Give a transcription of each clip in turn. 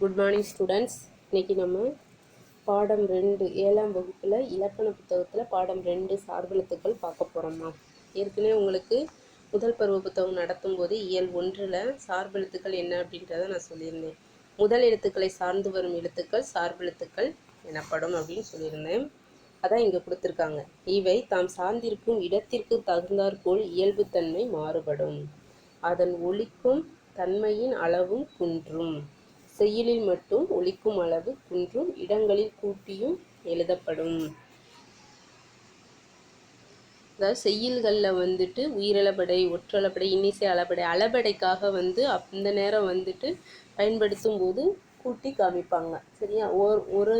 Good morning students இன்னைக்கு நம்ம பாடம் ரெண்டு ஏழாம் வகுப்பில் இலக்கண புத்தகத்தில் பாடம் ரெண்டு சார்பெழுத்துக்கள் பார்க்க போகிறோம்மா ஏற்கனவே உங்களுக்கு முதல் பருவ புத்தகம் நடத்தும் போது இயல் ஒன்றில் சார்பெழுத்துக்கள் என்ன அப்படின்றத நான் சொல்லியிருந்தேன். முதல் எழுத்துக்களை சார்ந்து வரும் எழுத்துக்கள் சார்பெழுத்துக்கள் எனப்படும் அப்படின்னு சொல்லியிருந்தேன். அதான் இங்கே கொடுத்துருக்காங்க. இவை தாம் சார்ந்திருக்கும் இடத்திற்கு தகுந்தாற்போல் இயல்புத்தன்மை மாறுபடும். அதன் ஒழிக்கும் தன்மையின் அளவும் குன்றும். செய்யுளில் மட்டும் ஒழிக்கும் அளவு குன்றும் இடங்களில் கூட்டியும் எழுதப்படும். அதாவது செய்யுள்களில் வந்துட்டு உயிரளபடை ஒற்றளபடை இன்னிசை அளபடை அளபடைக்காக வந்து அந்த நேரம் வந்துட்டு பயன்படுத்தும் போது கூட்டி காமிப்பாங்க. சரியா? ஒரு ஒரு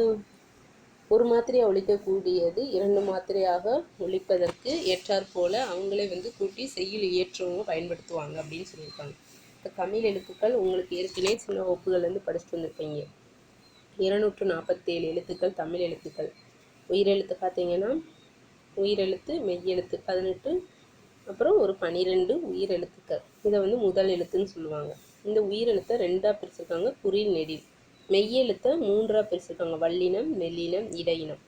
ஒரு மாத்திரையாக ஒழிக்கக்கூடியது இரண்டு மாத்திரையாக ஒழிப்பதற்கு ஏற்றாற்போல் அவங்களே வந்து கூட்டி செய்யுள் இயற்றவங்க பயன்படுத்துவாங்க அப்படின்னு சொல்லியிருக்காங்க. இப்போ தமிழ் எழுத்துக்கள் உங்களுக்கு ஏற்கனவே சின்ன வகுப்புகள்லேருந்து படிச்சுட்டு வந்திருப்பீங்க இருநூற்று நாற்பத்தேழு எழுத்துக்கள் தமிழ் எழுத்துக்கள். உயிரெழுத்து பார்த்தீங்கன்னா உயிரெழுத்து மெய்யெழுத்து பதினெட்டு அப்புறம் ஒரு பனிரெண்டு உயிரெழுத்துக்கள். இதை வந்து முதல் எழுத்துன்னு சொல்லுவாங்க. இந்த உயிரெழுத்தை ரெண்டாக பிரிச்சிருக்காங்க குறில் நெடில். மெய்யெழுத்தை மூன்றாக பிரிச்சிருக்காங்க வல்லினம் நெல்லினம் இடையினம்.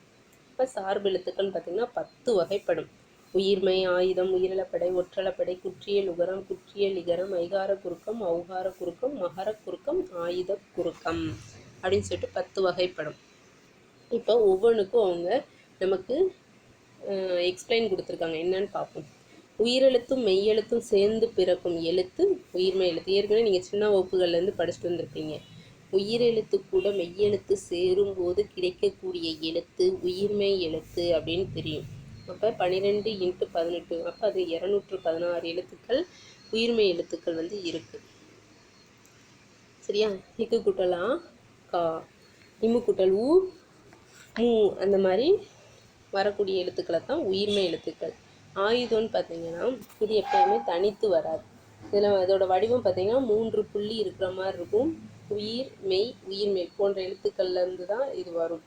இப்போ சார்பு எழுத்துக்கள்னு பார்த்திங்கன்னா பத்து வகைப்படும். உயிர்மை ஆயுதம் உயிரிழப்படை ஒற்றளப்படை குற்றியல் உகரம் குற்றியல் இகரம் ஐகார குறுக்கம் ஔகார குறுக்கம் மகர குறுக்கம் ஆயுத குறுக்கம் அப்படின்னு சொல்லிட்டு பத்து வகைப்படும். இப்போ ஒவ்வொன்றுக்கும் அவங்க நமக்கு எக்ஸ்பிளைன் கொடுத்துருக்காங்க. என்னன்னு பார்ப்போம். உயிரெழுத்தும் மெய்யெழுத்தும் சேர்ந்து பிறக்கும் எழுத்து உயிர்மை எழுத்து. ஏற்கனவே நீங்கள் சின்ன வகுப்புகள்லேருந்து படிச்சுட்டு வந்திருப்பீங்க. உயிரெழுத்து கூட மெய்யெழுத்து சேரும்போது கிடைக்கக்கூடிய எழுத்து உயிர்மை எழுத்து அப்படின்னு தெரியும். அப்போ பன்னிரெண்டு இன்ட்டு பதினெட்டு. அப்போ அது இரநூற்று பதினாறு எழுத்துக்கள் உயிர்மை எழுத்துக்கள் வந்து இருக்குது சரியா? இக்கு குட்டலா கா. இம்மு கூட்டல் ஊ மூ அந்த மாதிரி வரக்கூடிய எழுத்துக்களை தான் உயிர்மை எழுத்துக்கள். ஆயுதம்னு பார்த்தீங்கன்னா இது எப்பயுமே தனித்து வராது. இதில் அதோட வடிவம் பார்த்தீங்கன்னா மூன்று புள்ளி இருக்கிற மாதிரி இருக்கும். உயிர் மெய் உயிர்மெய் போன்ற எழுத்துக்கள்லேருந்து தான் இது வரும்.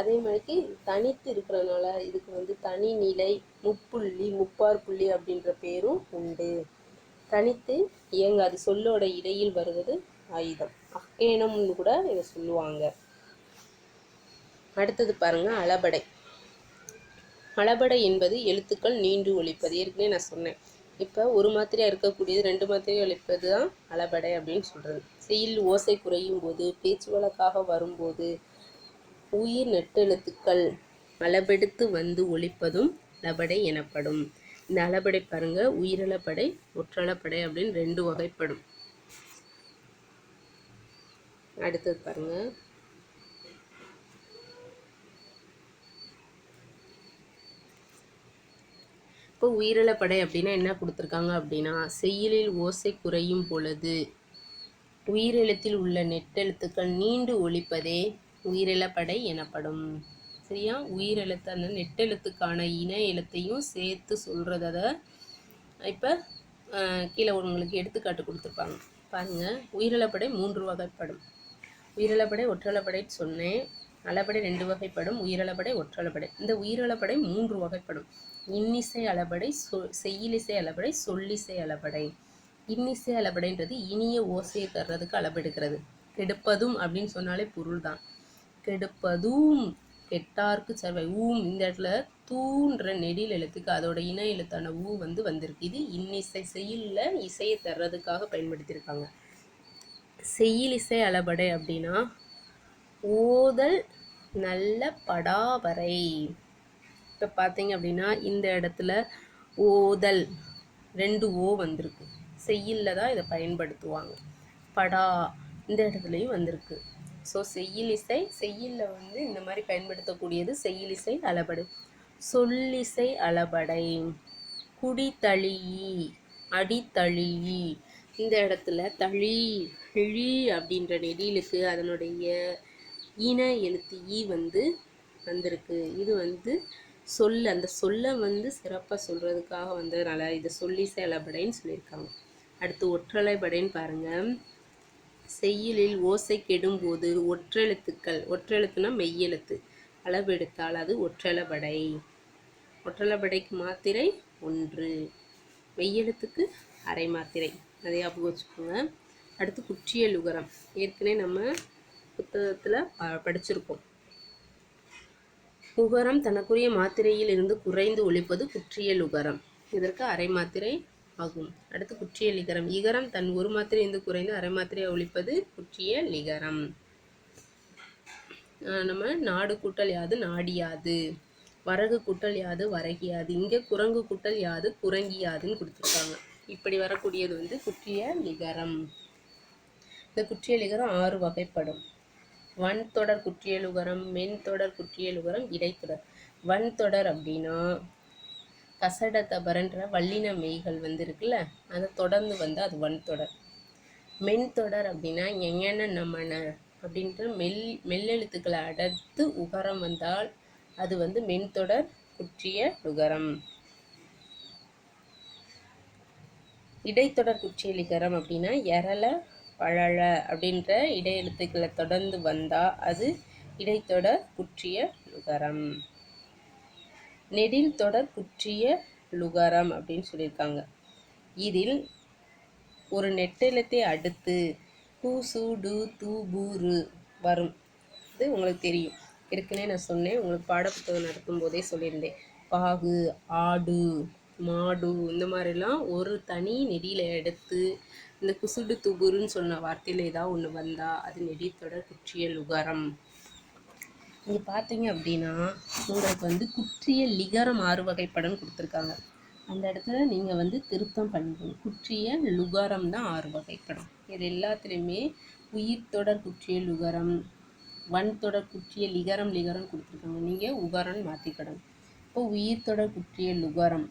அதே மாதிரிக்கு தனித்து இருக்கிறனால இதுக்கு வந்து தனி நிலை முப்புள்ளி முப்பார் புள்ளி அப்படின்ற பேரும் உண்டு. தனித்து இயங்காது சொல்லோட இடையில் வருவது ஆயுதம். அக்கேனம்னு கூட இதை சொல்லுவாங்க. அடுத்தது பாருங்க அளபடை. அளபடை என்பது எழுத்துக்கள் நீண்டு ஒழிப்பது. ஏற்கனவே நான் சொன்னேன். இப்போ ஒரு மாத்திரையாக இருக்கக்கூடியது ரெண்டு மாத்திரையாக ஒழிப்பது தான் அளபடை அப்படின்னு சொல்கிறது செயல் ஓசை குறையும் போது பேச்சு வழக்காக வரும்போது உயிர் நெட்டெழுத்துக்கள் அளபெடுத்து வந்து ஒழிப்பதும் அளபடை எனப்படும். இந்த அளபடை பாருங்க உயிரளப்படை ஒற்றளப்படை அப்படின்னு ரெண்டு வகைப்படும். அடுத்தது பாருங்க. இப்போ உயிரிழப்படை அப்படின்னா என்ன கொடுத்துருக்காங்க அப்படின்னா செய்யுளில் ஓசை குறையும் பொழுது உயிரெழுத்தில் உள்ள நெட்டெழுத்துக்கள் நீண்டு ஒழிப்பதே உயிரிழப்படை எனப்படும். சரியா? உயிரெழுத்து அந்த நெட்டெழுத்துக்கான இன எழுத்தையும் சேர்த்து சொல்கிறத இப்போ கீழே உங்களுக்கு எடுத்துக்காட்டு கொடுத்துருப்பாங்க. பாருங்கள் உயிரிழப்படை மூன்று வகைப்படும். உயிரிழப்படை ஒற்றளப்படை சொன்னேன். அளபடை ரெண்டு வகைப்படும். உயிரிழப்படை ஒற்றளப்படை இந்த உயிரிழப்படை மூன்று வகைப்படும். இன்னிசை அளபடை சொ செய்யிலிசை அளபடை சொல்லிசை அளபடை இன்னிசை அளபடைன்றது இனிய ஓசையை தர்றதுக்கு அளபெடுக்கிறது கெடுப்பதும் அப்படின்னு சொன்னாலே பொருள் தான் கெடுப்பதும் கெட்டார்க்கு சர்வை. ஊம் இந்த இடத்துல தூன்ற நெடில் எழுத்துக்கு அதோட இன எழுத்தான ஊ வந்து வந்திருக்கு. இது இன்னிசை செய்யுளில் இசையை தர்றதுக்காக பயன்படுத்தியிருக்காங்க. செய்யிலிசை அளபடை அப்படின்னா ஓதல் நல்ல படாவரை. இப்போ பார்த்தீங்க அப்படின்னா இந்த இடத்துல ஓதல் ரெண்டு ஓ வந்திருக்கு. செய்யில்ல தான் இதை பயன்படுத்துவாங்க. படா இந்த இடத்துலையும் வந்திருக்கு. ஸோ செய்யிலிசை செய்யில்ல வந்து இந்த மாதிரி பயன்படுத்தக்கூடியது செய்யிலிசை அளபடை. சொல்லிசை அளபடை. குடித்தழியி அடித்தழியி. இந்த இடத்துல தழி இழி அப்படின்ற நெடிலுக்கு அதனுடைய இன எழுத்து ஈ வந்து வந்திருக்கு. இது வந்து சொல் அந்த சொல்லை வந்து சிறப்பாக சொல்கிறதுக்காக வந்ததுனால இதை சொல்லி அளபடைன்னு சொல்லியிருக்காங்க. அடுத்து ஒற்றலைபடைன்னு பாருங்கள் செய்யுளில் ஓசை கெடும்போது ஒற்றெழுத்துக்கள் ஒற்றெழுத்துனா மெய்யெழுத்து. அளவெடுத்தால் அது ஒற்றளபடை ஒற்றளபடைக்கு மாத்திரை ஒன்று. மெய்யெழுத்துக்கு அரை மாத்திரை. அதை ஞாபகம் வச்சுக்கோங்க. அடுத்து குற்றியல் உகரம். ஏற்கனவே நம்ம புத்தகத்தில் படிச்சிருக்கோம். உகரம் தனக்குரிய மாத்திரையில் இருந்து குறைந்து ஒழிப்பது குற்றியல் உகரம். இதற்கு அரை மாத்திரை ஆகும். அடுத்து குற்றிய லிகரம் இகரம் தன் ஒரு மாத்திரை இருந்து குறைந்து அரை மாத்திரையை ஒழிப்பது குற்றிய லிகரம் நம்ம நாடு கூட்டல் யாது நாடியாது. வரகு கூட்டல் யாது வரகியாது. இங்கே குரங்கு கூட்டல் யாது குரங்கியாதுன்னு கொடுத்துருக்காங்க. இப்படி வரக்கூடியது வந்து குற்றிய லிகரம் இந்த குற்றிய லிகரம் ஆறு வகைப்படும். வன் தொடர் குற்றியலுகரம் மென் தொடர் குற்றியலுகரம் இடைத்தொடர் வன் தொடர் அப்படின்னா கசட தபரன்ற வல்லின மெய்கள் வந்து இருக்குல்ல அதை தொடர்ந்து வந்து அது வன் தொடர் மென் தொடர் அப்படின்னா எங்கன நம்மன அப்படின்ற மெல் மெல்லெழுத்துக்களை அடர்த்து உகரம் வந்தால் அது வந்து மென் தொடர் குற்றிய லுகரம். இடைத்தொடர் குற்றிய லிகரம் அப்படின்னா எரள பழல அப்படின்ற இடையெழுத்துக்களை தொடர்ந்து வந்தால் அது இடைத்தொடர் குற்றிய லுகரம். நெடில் தொடர் குற்றிய லுகாரம் அப்படின்னு சொல்லியிருக்காங்க. இதில் ஒரு நெட்டெழுத்தை அடுத்து டூ சு டு தூ பூரு வரும். இது உங்களுக்கு தெரியும். ஏற்கனவே நான் சொன்னேன் உங்களுக்கு பாடப்புத்தகம் நடத்தும் போதே சொல்லியிருந்தேன். பாகு ஆடு மாடு இந்த மாதிரிலாம் ஒரு தனி நெடியில் எடுத்து இந்த குசுடு துகுருன்னு சொன்ன வார்த்தையில் ஏதாவது ஒன்று வந்தால் அது நெடித்தொடர் குற்றிய லுகரம். இங்கே பார்த்தீங்க அப்படின்னா உங்களுக்கு வந்து குற்றிய லிகரம் ஆறு வகைப்படம் கொடுத்துருக்காங்க. அந்த இடத்துல நீங்கள் வந்து திருத்தம் பண்ணிக்கணும் குற்றிய லுகரம் தான் ஆறு வகைப்படம் இது எல்லாத்துலேயுமே உயிர் தொடர் குற்றிய லுகரம் வன் தொடர் குற்றிய லிகரம் லிகரம் கொடுத்துருக்காங்க. நீங்கள் உகரன் மாற்றிக்கணும் இப்போ உயிர் தொடர் குற்றிய லுகரம்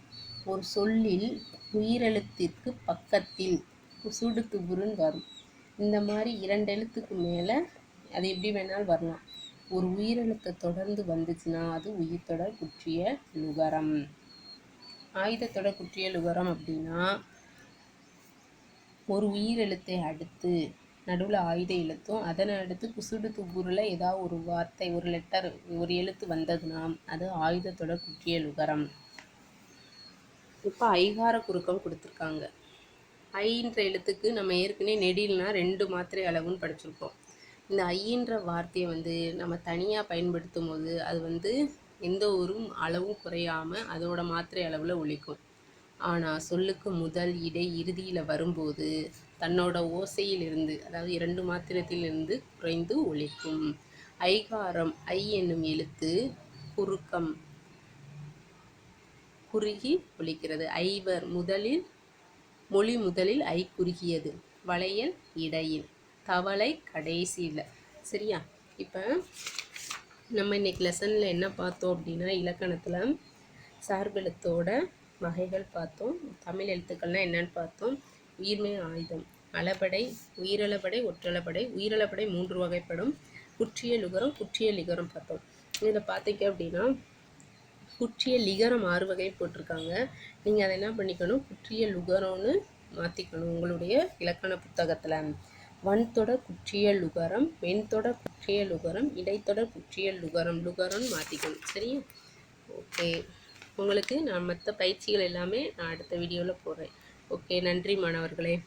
ஒரு சொல்லில் உயிரெழுத்திற்கு பக்கத்தில் சுடு உருன்னு வரும். இந்த மாதிரி இரண்டு எழுத்துக்கு மேலே அது எப்படி வேணாலும் வரலாம். ஒரு உயிரெழுத்தை தொடர்ந்து வந்துச்சுன்னா அது உயிர்த்தொடர் குற்றிய நுகரம் ஆயுதத்தொடர் குற்றிய நுகரம் அப்படின்னா ஒரு உயிரெழுத்தை அடுத்து நடுவில் ஆயுத எழுத்தும் அதனை அடுத்து குசுடு துபுரில் ஏதாவது ஒரு வார்த்தை ஒரு லெட்டர் ஒரு எழுத்து வந்ததுன்னா அது ஆயுதத்தொடர் குற்றிய லுகரம். இப்போ ஐகார குறுக்கம் கொடுத்துருக்காங்க. ஐன்ற எழுத்துக்கு நம்ம ஏற்கனவே நெடில்னா ரெண்டு மாத்திரை அளவுன்னு படிச்சிருக்கோம். இந்த ஐன்ற வார்த்தையை வந்து நம்ம தனியாக பயன்படுத்தும் போது அது வந்து எந்த ஒரு அளவும் குறையாமல் அதோட மாத்திரை அளவில் ஒழிக்கும். ஆனால் சொல்லுக்கு முதல் இடை இறுதியில் வரும்போது தன்னோட ஓசையிலிருந்து அதாவது இரண்டு மாத்திரத்திலிருந்து குறைந்து ஒழிக்கும். ஐகாரம் ஐ என்னும் எழுத்து குறுக்கம் குறுகி ஒழிக்கிறது. ஐவர் முதலில் மொழி முதலில் ஐ குறுகியது. வளையல் இடையில். தவளை கடைசியில். சரியா? இப்போ நம்ம இன்னைக்கு லெசனில் என்ன பார்த்தோம் அப்படின்னா இலக்கணத்தில் சார்பெழுத்தோட வகைகள் பார்த்தோம். தமிழ் எழுத்துக்கள்னால் என்னன்னு பார்த்தோம். உயிர்மை ஆயுதம் அளபடை உயிரளபடை ஒற்றளபடை உயிரளபடை மூன்று வகைப்படும். குற்றிய லுகரம் குற்றிய லிகரம் பார்த்தோம். இதில் பார்த்தீங்க அப்படின்னா குற்றிய லிகரம் ஆறு வகை போட்டிருக்காங்க. நீங்கள் அதை என்ன பண்ணிக்கணும்? குற்றிய லுகரம்னு மாற்றிக்கணும் உங்களுடைய இலக்கண புத்தகத்தில். வன்தொடர் குற்றிய லுகரம் வெண்தொடர் குற்றிய லுகரம் இடைத்தொடர் குற்றிய லுகரம் லுகரம்னு மாற்றிக்கணும் சரியா? ஓகே. உங்களுக்கு நான் மற்ற பயிற்சிகள் எல்லாமே நான் அடுத்த வீடியோவில் போடுறேன். ஓகே நன்றி மாணவர்களே.